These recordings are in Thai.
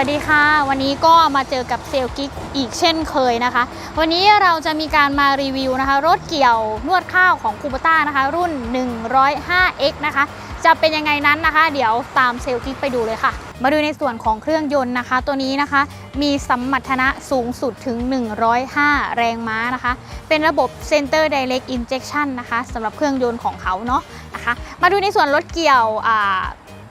วัสดีค่ะ วันนี้ก็มาเจอกับเซลกิ๊กอีกเช่นเคยนะคะ วันนี้เราจะมีการมารีวิวนะคะ รถเกี่ยวนวดข้าวของคูปต้านะคะ รุ่น 105X นะคะ จะเป็นยังไงนั้นนะคะ เดี๋ยวตามเซลลกิ๊กไปดูเลยค่ะ มาดูในส่วนของเครื่องยนต์นะคะ ตัวนี้นะคะ มีสมรรถนะสูงสุดถึง 105 แรงม้านะคะ เป็นระบบ Center Direct Injection นะคะสำหรับเครื่องยนต์ของเขาเนาะนะคะ มาดูในส่วนรถเกี่ยวอ่า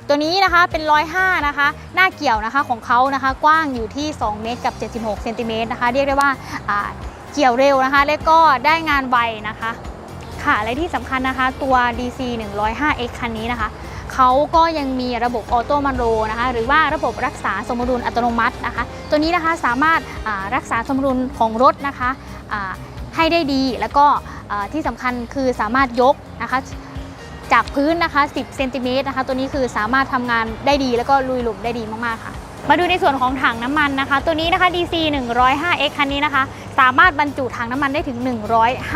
ตัวนี้นะคะเป็น105นะคะ หน้าเกี่ยวนะคะของเขานะคะกว้างอยู่ที่ 2 เมตรกับ 76เซนติเมตรนะคะเรียกได้ว่าเกี่ยวเร็วนะคะ และก็ได้งานไวนะคะค่ะและที่สำคัญนะคะตัว DC 105X คันนี้นะคะเขาก็ยังมีระบบออโต้มันโรนะคะหรือว่าระบบรักษาสมดุลอัตโนมัตินะคะ ตัวนี้นะคะสามารถรักษาสมดุลของรถนะคะให้ได้ดีแล้วก็ที่สำคัญคือสามารถยกนะคะ จากพื้นนะคะ 10 เซนติเมตรนะคะ ตัวนี้คือสามารถทำงานได้ดีแล้วก็ลุยหลุมได้ดีมากๆค่ะ มาดูในส่วนของถังน้ำมันนะคะ ตัวนี้นะคะ DC 105X คันนี้นะคะ สามารถบรรจุถังน้ำมันได้ถึง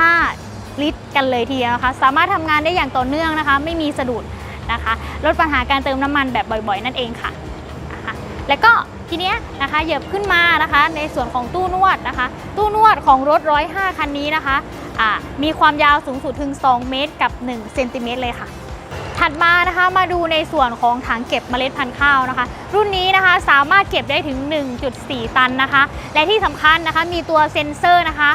105 ลิตร กันเลยทีเดียวนะคะ สามารถทำงานได้อย่างต่อเนื่องนะคะ ไม่มีสะดุดนะคะ ลดปัญหาการเติมน้ำมันแบบบ่อยๆ นั่นเองค่ะะคะแล้วก็ทีเนี้ยนะคะเหยียบขึ้นมานะคะ ในส่วนของตู้นวดนะคะ ตู้นวดของรถ 105 คันนี้นะคะ มีความยาวสูงสุดถึง 2 เมตรกับ 1 เซนติเมตรเลยค่ะ ถัดมานะคะมาดูในส่วนของถังเก็บเมล็ดพันธุ์ข้าวนะคะ รุ่นนี้นะคะสามารถเก็บได้ถึง 1.4 ตันนะคะ และที่สำคัญนะคะมีตัวเซ็นเซอร์นะคะ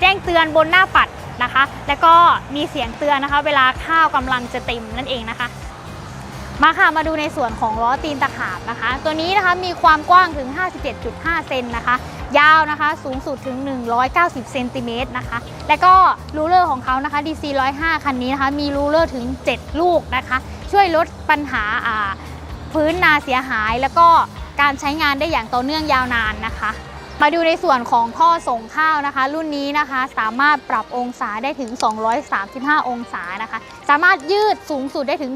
แจ้งเตือนบนหน้าปัดนะคะ และก็มีเสียงเตือนนะคะ เวลาข้าวกำลังจะเต็มนั่นเองนะคะ มาค่ะมาดูในส่วนของล้อตีนตะขาบนะคะ ตัวนี้นะคะมีความกว้างถึง 57.5 เซนนะคะ ยาวนะคะสูงสุดถึง 190 เซนติเมตรนะคะ และก็รูเลอร์ของเขานะคะ DC 105 คันนี้นะคะมีรูเลอร์ถึง 7 ลูกนะคะ ช่วยลดปัญหาพื้นนาเสียหาย แล้วก็การใช้งานได้อย่างต่อเนื่องยาวนานนะคะ มาดูในส่วนของท่อส่งข้าวนะคะ รุ่นนี้นะคะสามารถปรับองศาได้ถึง 235 องศานะคะ สามารถยืดสูงสุดได้ถึง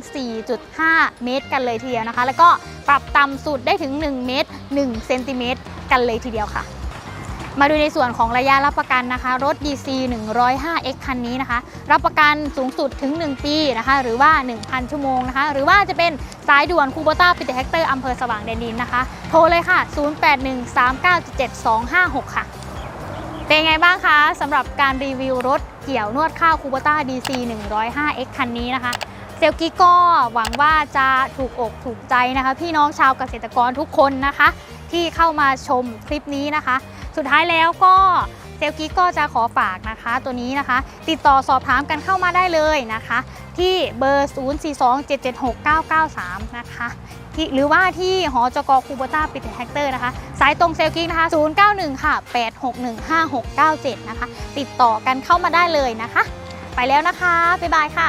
4.5 เมตร กันเลยทีเดียวนะคะ แล้วก็ปรับต่ำสุดได้ถึง 1 เมตร1เซนติเมตรกันเลยทีเดียวค่ะ มาดูในส่วนของระยะรับประกันนะคะ รถ DC 105X คันนี้นะคะ รับประกันสูงสุดถึง 1 ปีนะคะ หรือว่า 1,000 ชั่วโมงนะคะ หรือว่าจะเป็นสายด่วนคูโบต้าปิเตแฮกเตอร์อำเภอสว่างแดนดินนะคะ โทรเลยค่ะ 0813977256 ค่ะ เป็นไงบ้างคะสำหรับการรีวิวรถ เกี่ยวนวดข้าวคูโบต้า DC 105X คันนี้นะคะเซลกี้ก็หวังว่าจะถูกอกถูกใจนะคะ พี่น้องชาวเกษตรกรทุกคนนะคะ ที่เข้ามาชมคลิปนี้นะคะ สุดท้ายแล้วก็เซลกี้ก็จะขอฝากนะคะ ตัวนี้นะคะ ติดต่อสอบถามกันเข้ามาได้เลยนะคะ ที่เบอร์ 042776993 นะคะที่หรือว่าที่หอจกคูโบต้าปิดแฮกเตอร์นะคะ สายตรงเซลกิ้งนะคะ 091 ค่ะ 8615697 นะคะ ติดต่อกันเข้ามาได้เลยนะคะ ไปแล้วนะคะ บ๊ายบายค่ะ